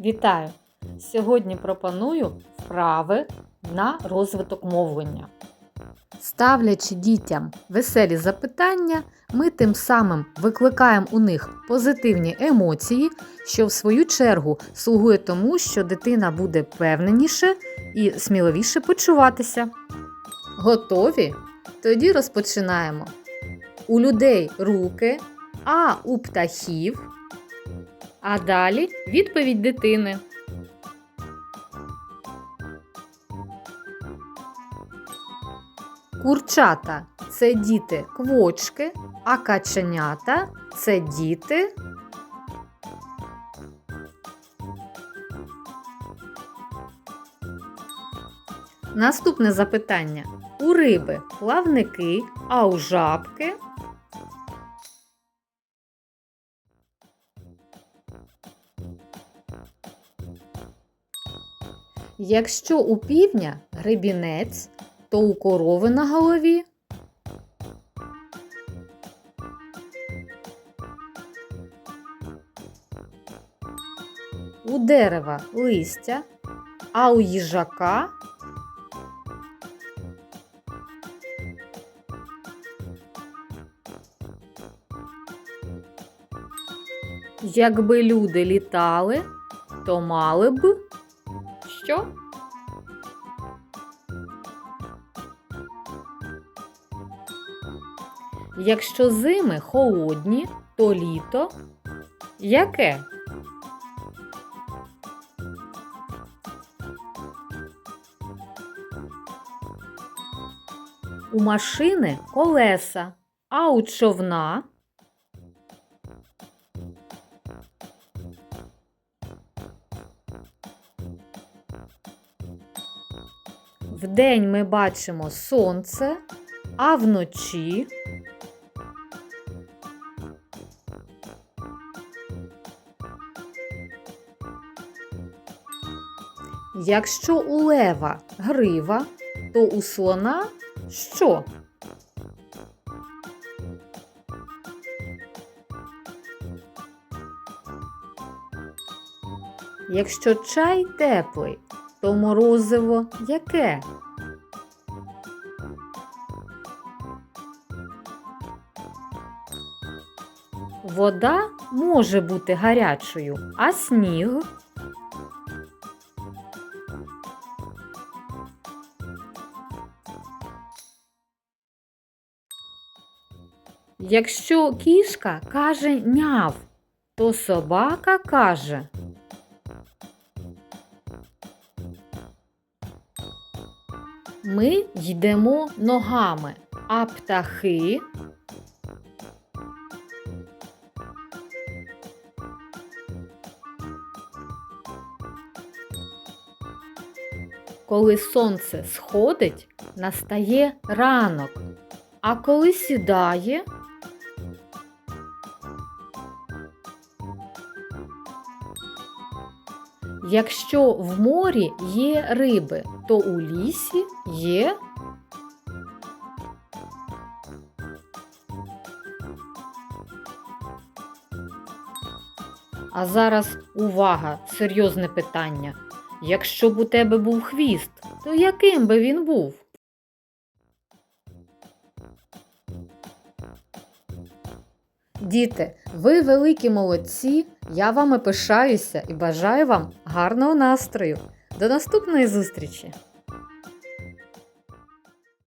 Вітаю! Сьогодні пропоную вправи на розвиток мовлення. Ставлячи дітям веселі запитання, ми тим самим викликаємо у них позитивні емоції, що в свою чергу слугує тому, що дитина буде певненіше і сміливіше почуватися. Готові? Тоді розпочинаємо. У людей руки, а у птахів. А далі відповідь дитини. Курчата це діти квочки, а каченята це діти. Наступне запитання. У риби плавники, а у жабки. Якщо у півня гребінець, то у корови на голові. У дерева листя, а у їжака Якби люди літали, то мали б що? Якщо зими холодні, то літо яке? У машини колеса, а у човна Вдень ми бачимо сонце, а вночі Якщо у лева грива, то у слона що? Якщо чай теплий, то морозиво яке? Вода може бути гарячою, а сніг Якщо кішка каже няв, то собака каже. Ми йдемо ногами, а птахи. Коли сонце сходить, настає ранок, а коли сідає, якщо в морі є риби, то у лісі є. А зараз увага, серйозне питання. Якщо б у тебе був хвіст, то яким би він був? Діти, ви великі молодці. Я вами пишаюся і бажаю вам гарного настрою. До наступної зустрічі!